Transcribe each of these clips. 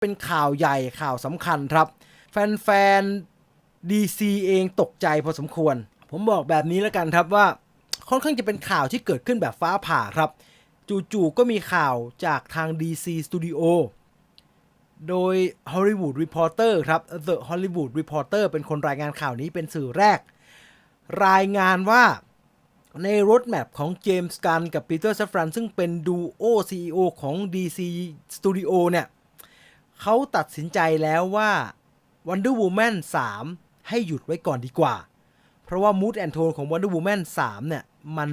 เป็นข่าวใหญ่ข่าวสำคัญครับ แฟนๆ DC เองตกใจพอสมควร ผมบอกแบบนี้แล้วกันครับว่าค่อนข้างจะเป็นข่าวที่เกิดขึ้นแบบฟ้าผ่าครับ จู่ๆก็มีข่าวจากทาง DC Studio โดย Hollywood Reporter ครับ The Hollywood Reporter เป็นคนรายงานข่าวนี้เป็นสื่อแรก รายงานว่าในรถแมพของเจมส์กันกับปีเตอร์ซัฟรันซึ่งเป็นดูโอ CEO ของ DC Studio เนี่ย เขาตัดสินใจแล้วว่า Wonder Woman 3 ให้หยุดไว้ก่อนดีกว่า เพราะว่า Mood and Tone ของ Wonder Woman 3 เนี่ย มัน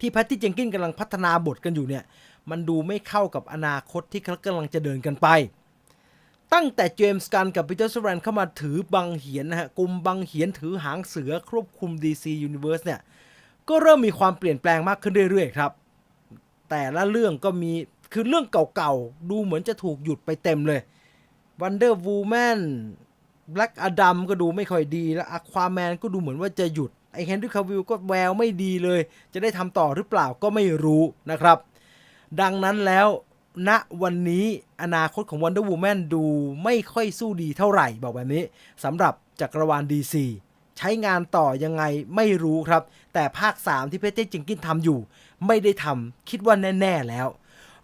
ที่แพตตี้เจงกินกำลังพัฒนาบทกันอยู่เนี่ย มันดูไม่เข้ากับอนาคตที่เขากำลังจะเดินกันไป ตั้งแต่เจมส์กันกับปีเตอร์สแรนเข้ามาถือบังเหียนนะฮะกลุ่มบังเหียนถือหางเสือควบคุม DC Universe เนี่ย ก็เริ่มมีความเปลี่ยนแปลงมากขึ้นเรื่อยๆครับ แต่ละเรื่องก็มีคือเรื่องเก่าๆ ดูเหมือนจะถูกหยุดไปเต็มเลย Wonder Woman Black Adam ก็ดูไม่ค่อยดี แล้ว Aquaman ก็ดูเหมือนว่าจะหยุด ไอ้ Henry Cavill ก็แววไม่ดีเลย จะได้ทำต่อหรือเปล่าก็ไม่รู้นะครับ ดังนั้นแล้วณวันนี้อนาคตของ Wonder Woman ดูไม่ค่อยสู้ดีเท่าไหร่บอกแบบนี้สำหรับจักรวาล DC ใช้งานต่อยังไงไม่รู้ครับ แต่ภาค 3 ที่เพเต้จิงกินทำอยู่ ไม่ได้ทำคิดว่าแน่ ๆ แล้ว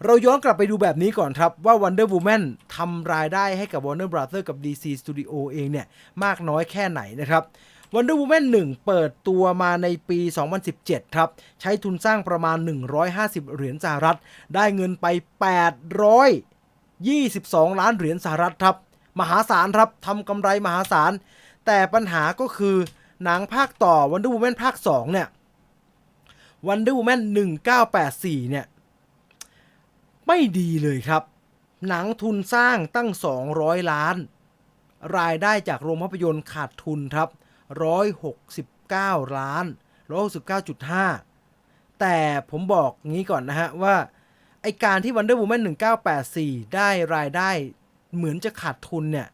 เราย้อนกลับไปดูแบบนี้ก่อนครับ ว่า Wonder Woman ทำรายได้ให้กับ Warner Brother กับ DC Studio เองเนี่ยมากน้อยแค่ไหนนะครับ Wonder Woman 1 เปิดตัวมาในปี 2017 ครับ ใช้ทุนสร้างประมาณ 150 เหรียญสหรัฐ ได้เงินไป 822 ล้านเหรียญสหรัฐครับ มหาศาลครับทำกำไรมหาศาล แต่ปัญหาก็คือหนังภาคต่อ Wonder Woman ภาค 2 เนี่ย Wonder Woman 1984 เนี่ย ไม่ดีเลยครับ หนังทุนสร้างตั้ง 200 ล้าน รายได้จากโรงภาพยนตร์ขาดทุนครับ 169 ล้าน 169.5 แต่ผมบอกงี้ก่อนนะฮะว่า ไอการที่ Wonder Woman 1984 ได้รายได้เหมือนจะขาดทุนเนี่ย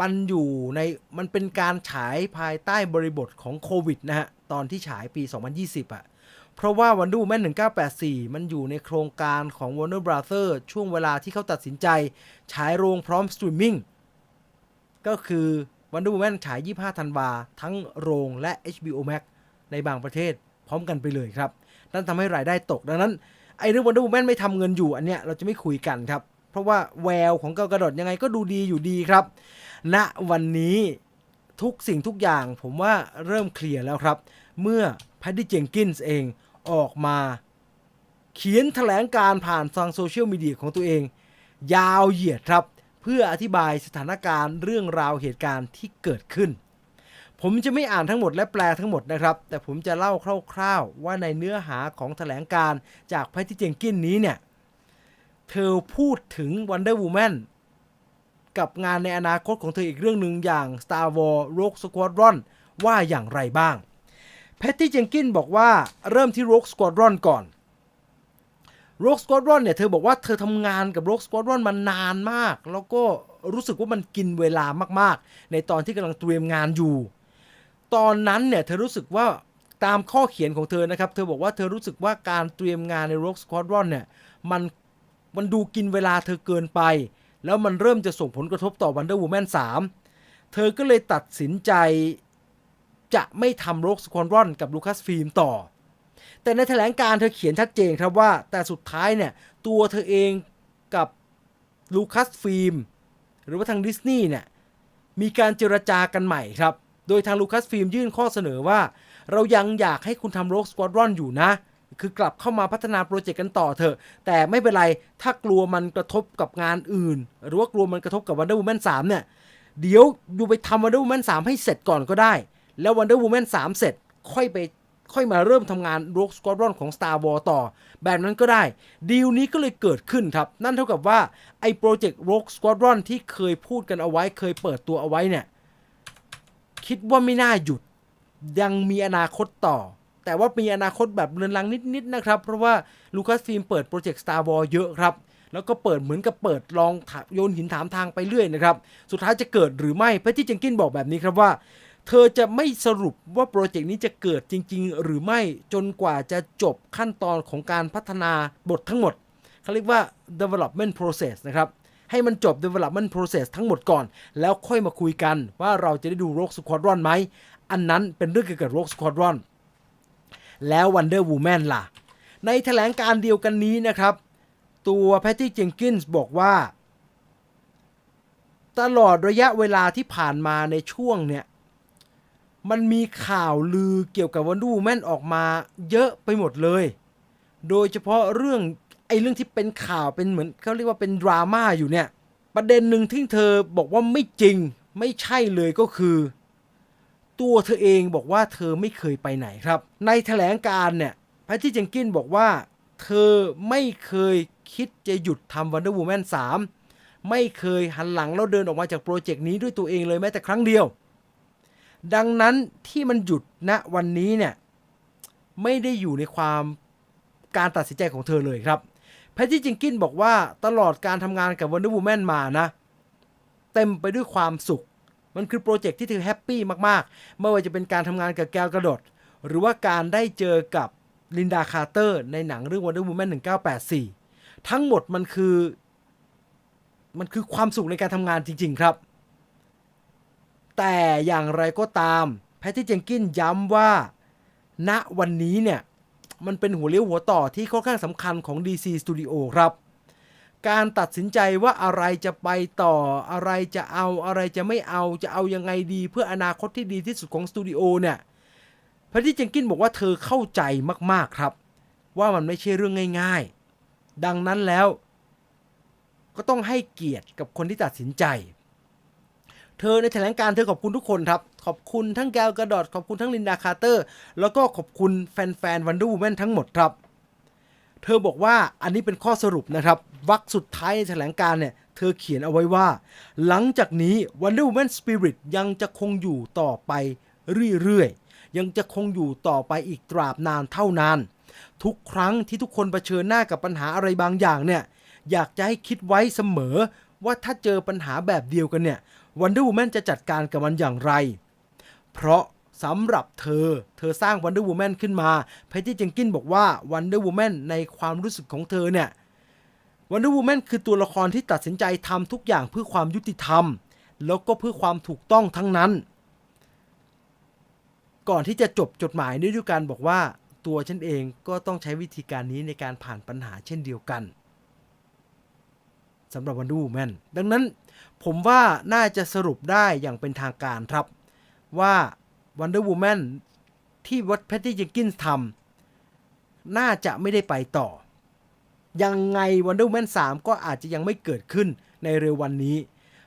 มันอยู่ในมันเป็นการฉายภายใต้บริบทของโควิดนะฮะ ตอนที่ฉายปี 2020อะ่ะ เพราะว่า Wonder Woman 1984 มันอยู่ในโครงการของ Warner Brother ช่วงเวลาที่เขาตัดสินใจฉายโรงพร้อมสตรีมมิ่งก็คือ Wonder Woman ฉาย 25 ธันวาทั้งโรงและ HBO Max ในบางประเทศพร้อมกันไปเลยครับ นั่นทำให้รายได้ตก ดังนั้นไอ้เรื่อง Wonder Woman ไม่ทำเงินอยู่อันเนี้ยเราจะไม่คุยกันครับ เพราะว่าแววของเกากระโดดยังไงก็ดูดีอยู่ดีครับณวันนี้ทุกสิ่งทุกอย่างผมว่าเริ่มเคลียร์แล้วครับ เมื่อ Patty Jenkins เอง ออกมา เขียนแถลงการผ่านทางโซเชียลมีเดียของตัวเอง ยาวเหยียดครับ เพื่ออธิบายสถานการณ์เรื่องราวเหตุการณ์ที่เกิดขึ้น ผมจะไม่อ่านทั้งหมดและแปลทั้งหมดนะครับ แต่ผมจะเล่าคร่าวๆ ว่าในเนื้อหาของแถลงการจากแพทติเจงกินนี้เนี่ยเธอพูดถึง Wonder Woman กับงานในอนาคตของเธออีกเรื่องหนึ่งอย่าง Star Wars Rogue Squadron ว่าอย่างไรบ้าง แพตตี้เจงกินบอกว่าเริ่มที่ Rogue Squadron ก่อน Rogue Squadron เนี่ยเธอบอกว่าเธอทำงานกับ Rogue Squadron มานานมาก แล้วก็รู้สึกว่ามันกินเวลามากๆ ในตอนที่กำลังเตรียมงานอยู่ ตอนนั้นเนี่ยเธอรู้สึกว่าตามข้อเขียนของเธอนะครับ เธอบอกว่าเธอรู้สึกว่าการเตรียมงานใน Rogue Squadron เนี่ยมันมันดูกินเวลาเธอเกินไป แล้วมันเริ่มจะส่งผลกระทบต่อ Wonder Woman 3 เธอก็เลยตัดสินใจ จะไม่ทำ Rogue Squadron กับ Lucas Film ต่อ แต่ในแถลงการเธอเขียนชัดเจนครับว่า แต่สุดท้ายเนี่ย ตัวเธอเองกับ Lucas Film หรือว่าทางดิสนีย์เนี่ย มีการเจรจากันใหม่ครับ โดยทาง Lucas Film ยื่นข้อเสนอว่า เรายังอยากให้คุณทำ Rogue Squadron อยู่นะคือกลับเข้ามาพัฒนาโปรเจกต์กันต่อเถอะ แต่ไม่เป็นไร ถ้ากลัวมันกระทบกับงานอื่น หรือว่ากลัวมันกระทบกับ Wonder Woman 3 เนี่ย เดี๋ยวอยู่ไปทำ Wonder Woman 3 ให้เสร็จก่อนก็ได้ แล้ว Wonder Woman 3 เสร็จค่อยไปค่อยมาเริ่มทำงาน Rogue Squadron ของ Star Wars ต่อ แบบนั้นก็ได้ ดีลนี้ก็เลยเกิดขึ้นครับ นั่นเท่ากับว่า ไอ้โปรเจกต์ Rogue Squadron ที่เคยพูดกันเอาไว้เคยเปิดตัวเอาไว้เนี่ย คิดว่าไม่น่าหยุด ยังมีอนาคตต่อ แต่ว่ามีอนาคตแบบเรือนรังนิดๆนะครับ เพราะว่าลูคัสฟิล์มเปิดโปรเจกต์ Star Wars เยอะครับ แล้วก็เปิดเหมือนกับเปิดลองโยนหินถามทางไปเรื่อยนะครับ สุดท้ายจะเกิดหรือไม่เพชรที่เจงกินบอกแบบนี้ครับว่า เธอจะไม่สรุปว่าโปรเจกต์นี้จะเกิดจริง ๆ หรือไม่จนกว่าจะจบขั้นตอนของการพัฒนาบททั้งหมดเขาเรียกว่า development process นะครับ ให้มันจบ development process ทั้งหมดก่อน แล้วค่อยมาคุยกันว่าเราจะได้ดู Rogue Squadron ไหม อันนั้นเป็นเรื่องเกี่ยวกับ Rogue Squadron แล้ว Wonder Woman ล่ะ ในแถลงการเดียวกันนี้นะครับ ตัวแพตตี้เจงกินส์บอกว่า ตลอดระยะเวลาที่ผ่านมาในช่วงเนี่ย มันมีข่าวลือเกี่ยวกับวันดูแมนออกมาเยอะไปหมดเลย โดยเฉพาะเรื่องไอ้เรื่องที่เป็นข่าวเป็นเหมือนเขาเรียกว่าเป็นดราม่าอยู่เนี่ย ประเด็นหนึ่งที่เธอบอกว่าไม่จริงไม่ใช่เลยก็คือ ตัวเธอเองบอกว่าเธอไม่เคยไปไหนครับ ในแถลงการเนี่ยแพทตี้เจงกินบอกว่า เธอไม่เคยคิดจะหยุดทำ Wonder Woman 3ไม่เคยหันหลังแล้วเดินออกมาจากโปรเจกต์นี้ด้วยตัวเองเลยแม้แต่ครั้งเดียว ดังนั้นที่มันหยุดณวันนี้เนี่ยไม่ได้อยู่ในความการตัดสินใจของเธอเลยครับแพทตี้จิงกินบอกว่าตลอดการทำงานกับ Wonder Woman มานะ เต็มไปด้วยความสุข มันคือโปรเจกต์ที่เธอแฮปปี้มากๆ ไม่ว่าจะเป็นการทำงานกับแกลกระโดด หรือว่าการได้เจอกับลินดาคาร์เตอร์ในหนังเรื่อง Wonder Woman 1984 ทั้งหมดมันคือ มันคือความสุขในการทำงานจริง ๆ ครับ แต่อย่างไรก็ตามแพทตี้เจงกินย้ำว่า ณวันนี้เนี่ย มันเป็นหัวเลี้ยวหัวต่อที่ค่อนข้างสำคัญของ DC Studio ครับ การตัดสินใจว่าอะไรจะไปต่ออะไรจะเอาอะไรจะไม่เอาจะเอายังไงดี เพื่ออนาคตที่ดีที่สุดของสตูดิโอเนี่ยแพทตี้เจงกินบอกว่าเธอเข้าใจมากๆครับ ว่ามันไม่ใช่เรื่องง่าย ๆ ดังนั้นแล้วก็ต้องให้เกียรติกับคนที่ตัดสินใจ เธอในแถลงการเธอขอบคุณทุกคนครับ ขอบคุณทั้งแกลกระดอดขอบคุณทั้งลินดาคาร์เตอร์ แล้วก็ขอบคุณแฟนๆวันดูแมนทั้งหมดครับ เธอบอกว่าอันนี้เป็นข้อสรุปนะครับวรรคสุดท้ายในแถลงการเนี่ยเธอเขียนเอาไว้ว่า หลังจากนี้ Wonder Woman Spirit ยังจะคงอยู่ต่อไปเรื่อยๆ ยังจะคงอยู่ต่อไปอีกตราบนานเท่านาน ทุกครั้งที่ทุกคนเผชิญหน้ากับปัญหาอะไรบางอย่างเนี่ย อยากจะให้คิดไว้เสมอว่าถ้าเจอปัญหาแบบเดียวกันเนี่ย Wonder Woman จะจัดการกับมันอย่างไร เพราะสำหรับเธอ เธอสร้าง Wonder Woman ขึ้นมาแพทตี้เจงกินบอกว่า Wonder Woman ในความรู้สึกของเธอเนี่ย Wonder Woman คือตัวละครที่ตัดสินใจทำทุกอย่างเพื่อความยุติธรรม แล้วก็เพื่อความถูกต้องทั้งนั้น ก่อนที่จะจบจดหมายนี้ด้วยการบอกว่า ตัวฉันเองก็ต้องใช้วิธีการนี้ในการผ่านปัญหาเช่นเดียวกันสำหรับ Wonder Woman ดังนั้น ผมว่าน่าจะสรุปได้อย่างเป็นทางการครับว่า Wonder Woman ที่วัดแพตตี้เจงกินส์ทำน่าจะไม่ได้ไปต่อ ยังไง Wonder Woman 3 ก็อาจจะยังไม่เกิดขึ้นในเร็ววันนี้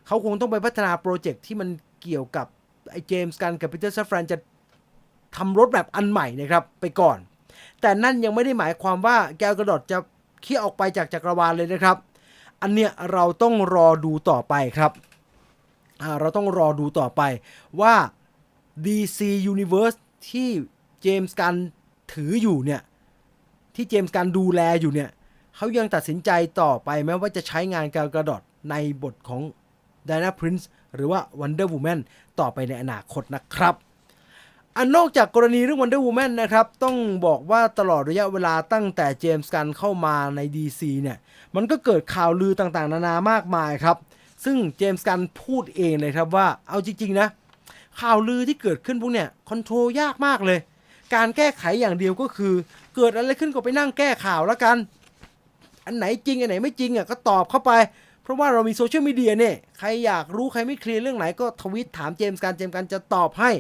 เขาคงต้องไปพัฒนาโปรเจกต์ที่มันเกี่ยวกับไอ้เจมส์กันกับปีเตอร์ซัฟฟรนจะทำรถแบบอันใหม่นะครับไปก่อน แต่นั่นยังไม่ได้หมายความว่าแกลกระดดจะเคี่ยออกไปจากจักรวาลเลยนะครับ อันเนี้ยเราต้องรอดูต่อไปครับอ่าเราต้องรอดูต่อไปว่า DC Universe ที่เจมส์กันถืออยู่เนี่ย ที่เจมส์กันดูแลอยู่เนี่ย เขายังตัดสินใจต่อไปแม้ว่าจะใช้งานการกระโดดในบทของ Diana Prince หรือว่า Wonder Woman ต่อไปในอนาคตนะครับ อันนอกจากกรณีเรื่อง Wonder Woman นะครับ ต้องบอกว่าตลอดระยะเวลาตั้งแต่เจมส์กันเข้ามาใน DC เนี่ย มันก็เกิดข่าวลือต่างๆ นานามากมายครับ ซึ่งเจมส์กันพูดเองเลยครับว่าเอาจริง ๆ นะ ข่าวลือที่เกิดขึ้นพวกเนี่ยคอนโทรลยากมากเลย การแก้ไขอย่างเดียวก็คือ เกิดอะไรขึ้นก็ไปนั่งแก้ข่าวแล้วกัน อันไหนจริงอันไหนไม่จริงอะก็ตอบเข้าไป เพราะว่าเรามีโซเชียลมีเดียเนี่ย ใครอยากรู้ใครไม่เคลียร์เรื่องไหนก็ทวิตถามเจมส์กันเจมส์กันจะตอบให้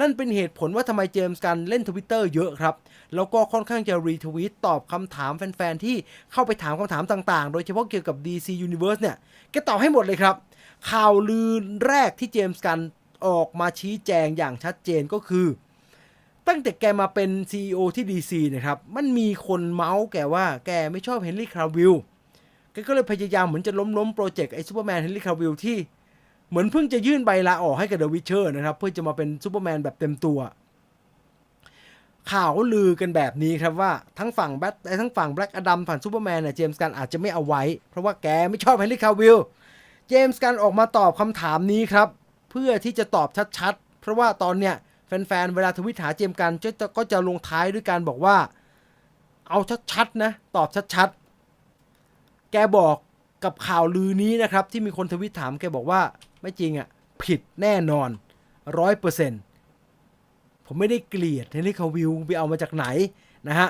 นั่นเป็นเหตุผลว่าทำไมเจมส์กันเล่นทวิตเตอร์เยอะครับ แล้วก็ค่อนข้างจะรีทวีตตอบคำถามแฟนๆ ที่เข้าไปถามคำถามต่างๆ โดยเฉพาะเกี่ยวกับ DC Universe เนี่ยแกตอบให้หมดเลยครับ ข่าวลือแรกที่เจมส์กันออกมาชี้แจงอย่างชัดเจนก็คือ ตั้งแต่แกมาเป็น CEO ที่ DC นะครับ มันมีคนเมาส์แกว่าแกไม่ชอบเฮนรี่คาวิล กก็เลยพยายามเหมือนจะล้มล้มโปรเจกต์ไอ้ซูเปอร์แมนเฮนรี่คาวิลที่ เหมือนเพิ่งจะยื่นใบลาออกให้กับเดอะวิเชอร์นะครับ เพื่อจะมาเป็นซูเปอร์แมนแบบเต็มตัว ข่าวลือกันแบบนี้ครับว่าทั้งฝั่งแบททั้งฝั่งแบล็กอดัมฝั่งซูเปอร์แมนเนี่ยเจมส์กันอาจจะไม่เอาไว้ เพราะว่าแกไม่ชอบเฮนรี่คาวิลเจมส์กันออกมาตอบคำถามนี้ครับ เพื่อที่จะตอบชัดๆ เพราะว่าตอนเนี้ยแฟนๆ เวลาทวิตหาเจมส์กันก็จะลงท้ายด้วยการบอกว่า เอาชัดๆนะ ตอบชัดๆ แกบอกกับข่าวลือนี้นะครับ ที่มีคนทวิตถามแกบอกว่าไม่จริงอะ่ะผิดแน่นอนร้อยเปอร์เซ็นต์ผมไม่ได้เกลียดเฮนรี่คาวิลไปเอามาจากไหนนะฮะ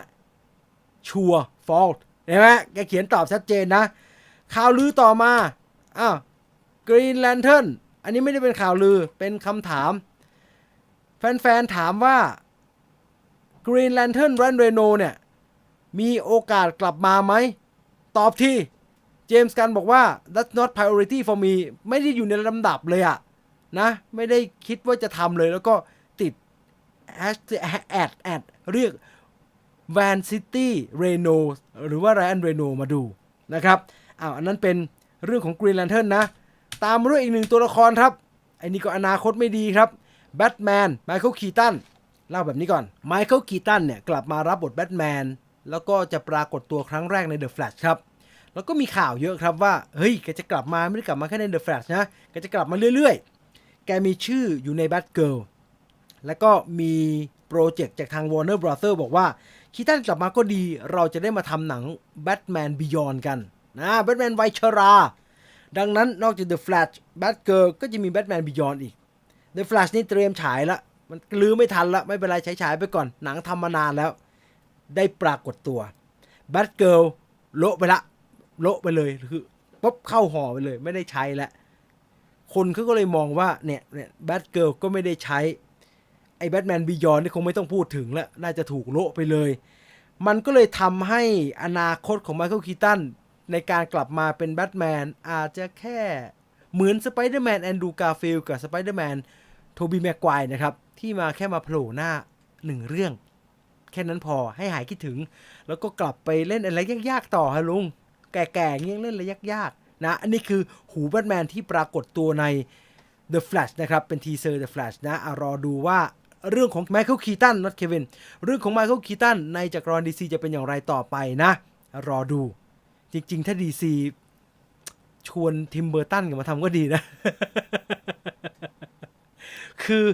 ชัวฟอลต์เห็นไหมแกเขียนตอบชัดเจนนะ ข่าวลือต่อมาอ้าวกรีนแลนเทิร์นอันนี้ไม่ได้เป็นข่าวลือเป็นคำถาม แฟนๆถามว่า Green Lantern r a n r e n o เนี่ย มีโอกาสกลับมาไหม ตอบที่เจมส์กันบอกว่า that's not priority for me ไม่ได้อยู่ในลำดับเลยอะนะ ไม่ได้คิดว่าจะทำเลยแล้วก็ติดแอดแอดเรียก Van City Reno หรือว่า Ryan Reno มาดูนะครับอ้าวอันนั้นเป็นเรื่องของ Green Lantern นะ ตามมาด้วยอีกหนึ่งตัวละครครับไอ้นี่ก็อนาคตไม่ดีครับแบทแมนไมเคิลคีตันเล่าแบบนี้ก่อนไมเคิลคีตันเนี่ยกลับมารับบทแบทแมน แล้วก็จะปรากฏตัวครั้งแรกใน The Flash ครับ แล้วก็มีข่าวเยอะครับว่า เฮ้ย แกจะกลับมาไม่ได้กลับมาแค่ใน The Flash นะ แกจะกลับมาเรื่อยๆ แกมีชื่ออยู่ใน Batgirl แล้วก็มีโปรเจกต์จากทาง Warner Brother บอกว่าคีตันกลับมาก็ดี เราจะได้มาทำหนัง Batman Beyond กันนะแบทแมนวัยชรา ดังนั้นนอกจาก The Flash Batgirl ก็จะมี Batman Beyond อีก The Flash นี่เตรียมฉายละ มันลือไม่ทันละ ไม่เป็นไรฉายฉายไปก่อนหนังทำมานานแล้ว ได้ปรากฏตัว Batgirl โละไปละ โละไปเลยคือปุ๊บเข้าห่อไปเลย ไม่ได้ใช้แล้วคนเขาก็เลยมองว่าเนี่ยเนี่ยแบทเกิลก็ไม่ได้ใช้ ไอ้แบทแมนบียอนนี่คงไม่ต้องพูดถึงแล้วน่าจะถูกโละไปเลย มันก็เลยทำให้อนาคตของไมเคิลคีตันในการกลับมาเป็นแบทแมนอาจจะแค่เหมือนสไปเดอร์แมนแอนดูการ์ฟิลกับสไปเดอร์แมนโทบีแม็กควนะครับ ที่มาแค่มาโผล่หน้าหนึ่งเรื่อง แค่นั้นพอให้หายคิดถึง แล้วก็กลับไปเล่นอะไรยากๆต่อฮะลุง แก่ๆเงี้ยเล่นอะไรยากๆนะ อันนี้คือหูแบทแมนที่ปรากฏตัวใน The Flash นะครับ เป็นทีเซอร์ The Flash นะอะรอดูว่าเรื่องของ Michael Keaton not Kevin เรื่องของ Michael Keaton ในจักรวาล DC จะเป็นอย่างไรต่อไปนะ รอดู จริงๆ ถ้า DC ชวนทิมเบอร์ตันกันมาทำก็ดีนะ คือ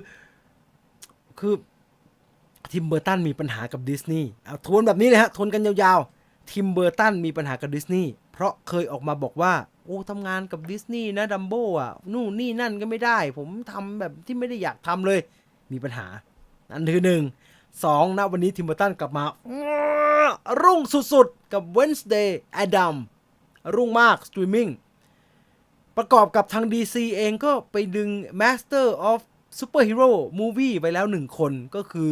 คือ ทิมเบอร์ตันมีปัญหากับดิสนีย์เอาทวนแบบนี้เลยฮะทวนกันยาวๆทิมเบอร์ตันมีปัญหากับดิสนีย์เพราะเคยออกมาบอกว่า โอ้ทำงานกับดิสนีย์นะดัมโบอะนู่นนี่นั่นก็ไม่ได้ ผมทำแบบที่ไม่ได้อยากทำเลย มีปัญหา อันคือหนึ่งสองณวันนี้ทิมเบอร์ตันกลับมา รุ่งสุดๆ กับ Wednesday Adam รุ่งมากสตรีมมิ่งประกอบกับทาง DC เองก็ไปดึง Master of Superhero Movie ไปแล้วหนึ่งคนก็คือ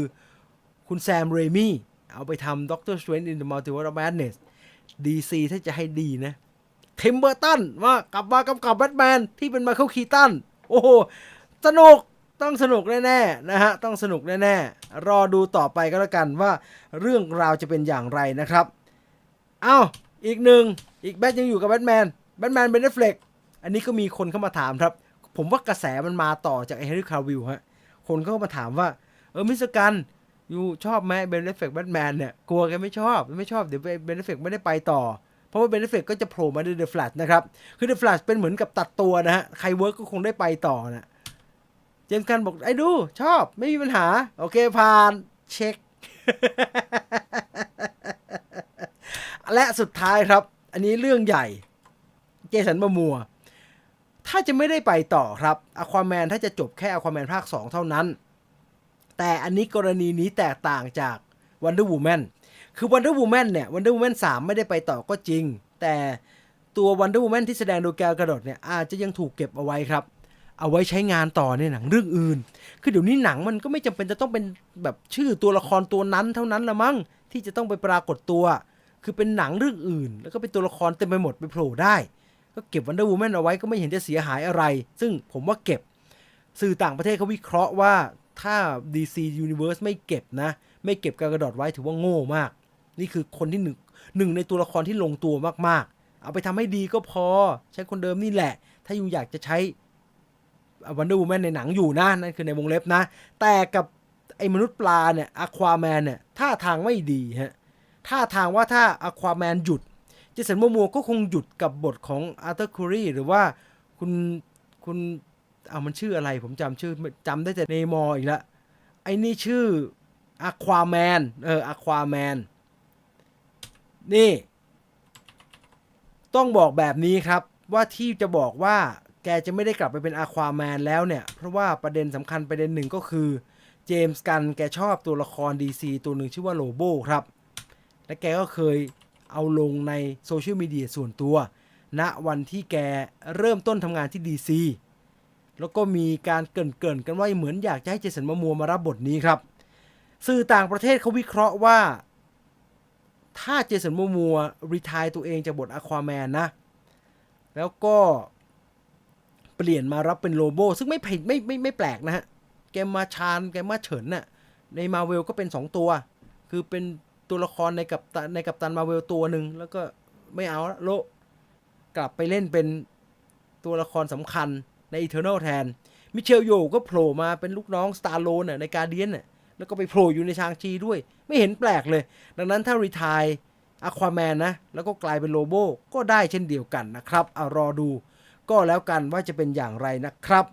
คุณแซมเรมี่เอาไปทำ Doctor Strange in the Multiverse of Madness DC ถ้าจะให้ดีนะทิมเบอร์ตันว่ากลับมากำกับแบทแมนที่เป็นมาเคิลคีตันโอ้โห สนุกต้องสนุกแน่ๆนะฮะ ต้องสนุกแน่ๆ รอดูต่อไปก็แล้วกันว่าเรื่องราวจะเป็นอย่างไรนะครับ เอ้า อีกหนึ่งอีกแบทยังอยู่กับแบทแมนแบทแมนเป็นเนฟเฟกอันนี้ก็มีคนเข้ามาถามครับ ผมว่ากระแสมันมาต่อจากไอ้เฮนรี่คาวิลฮะคนเข้ามาถามว่า เออมิสกัน ยู่ชอบไหมเบนเอฟเฟกแบทแมนเนี่ยกลัวแกไม่ชอบ ไม่ชอบเดี๋ยวเบนเอฟเฟกไม่ได้ไปต่อ เพราะว่าเบนเอฟเฟกก็จะโผล่มาในเดอะแฟลชนะครับ คือเดอะแฟลชเป็นเหมือนกับตัดตัวนะฮะ ใครเวิร์กก็คงได้ไปต่อนะเจมส์กันบอกไอ้ดู ชอบไม่มีปัญหา โอเคผ่านเช็ค และสุดท้ายครับ อันนี้เรื่องใหญ่ เจสันมามัว ถ้าจะไม่ได้ไปต่อครับอควาแมนถ้าจะจบแค่อควาแมนภาค 2 เท่านั้น แต่อันนี้กรณีนี้แตกต่างจาก Wonder Woman คือ Wonder Woman เนี่ย Wonder Woman 3 ไม่ได้ไปต่อก็จริง แต่ตัว Wonder Woman ที่แสดงโดยแกลกระโดดเนี่ยอาจจะยังถูกเก็บเอาไว้ครับ เอาไว้ใช้งานต่อในหนังเรื่องอื่น คือเดี๋ยวนี้หนังมันก็ไม่จำเป็นจะต้องเป็นแบบชื่อตัวละครตัวนั้นเท่านั้นละมั้งที่จะต้องไปปรากฏตัว คือเป็นหนังเรื่องอื่น แล้วก็เป็นตัวละครเต็มไปหมดไปโผล่ได้ ก็เก็บ Wonder Woman เอาไว้ก็ไม่เห็นจะเสียหายอะไร ซึ่งผมว่าเก็บสื่อต่างประเทศเขาวิเคราะห์ว่า ถ้า DC Universe ไม่เก็บนะ ไม่เก็บการกระโดดไว้ถือว่าโง่มาก นี่คือคนที่หนึ่งหนึ่งในตัวละครที่ลงตัวมากๆ เอาไปทำให้ดีก็พอ ใช้คนเดิมนี่แหละ ถ้าอยู่อยากจะใช้ Wonder Woman ในหนังอยู่นะนั่นคือในวงเล็บนะ แต่กับไอ้มนุษย์ปลาเนี่ยอะควาแมนเนี่ยท่าทางไม่ดีฮะท่าทางว่าถ้าอะควาแมนหยุดเจสันโมมัวก็คงหยุดกับบทของอาร์เธอร์คูรีหรือว่าคุณคุณ เอามันชื่ออะไร ผมจำชื่อจำได้แต่เนมออีกแล้วไอ้นี่ชื่ออะควาแมนเอออะควาแมนนี่ ต้องบอกแบบนี้ครับว่าที่จะบอกว่าแกจะไม่ได้กลับไปเป็นอะควาแมนแล้วเนี่ย เพราะว่าประเด็นสำคัญประเด็นหนึ่งก็คือ เจมส์กันแกชอบตัวละคร DC ตัวหนึ่งชื่อว่าโลโบครับ และแกก็เคยเอาลงในโซเชียลมีเดียส่วนตัวณวันที่แกเริ่มต้นทำงานที่ DC แล้วก็มีการเกินๆกันว่าเหมือนอยากจะให้เจสันมามัวมารับบทนี้ครับ สื่อต่างประเทศเขาวิเคราะห์ว่า ถ้าเจสันมัวมัวรีทายตัวเองจากบทอควาแมนนะ แล้วก็เปลี่ยนมารับเป็นโลโบซึ่งไม่ผิดไม่ไม่ไม่แปลกนะฮะ แกมาชานแกมาเฉินน่ะในมาเวลก็เป็น 2 ตัว คือเป็นตัวละครในกับในกัปตันมาเวลตัวหนึ่งแล้วก็ไม่เอาละโลกลับไปเล่นเป็นตัวละครสำคัญ ในอีเทอร์น l แทน มิเชลโยก็โผล่มาเป็นลูกน้องสตาร์โลนในการเดียนน่ะแล้วก็ไปโผล่อยู่ในชางชีด้วย ไม่เห็นแปลกเลย ดังนั้นถ้ารีทายอะควาแมนนะ แล้วก็กลายเป็นโลโบก็ได้เช่นเดียวกันนะครับเอารอดู ก็แล้วกันว่าจะเป็นอย่างไรนะครับ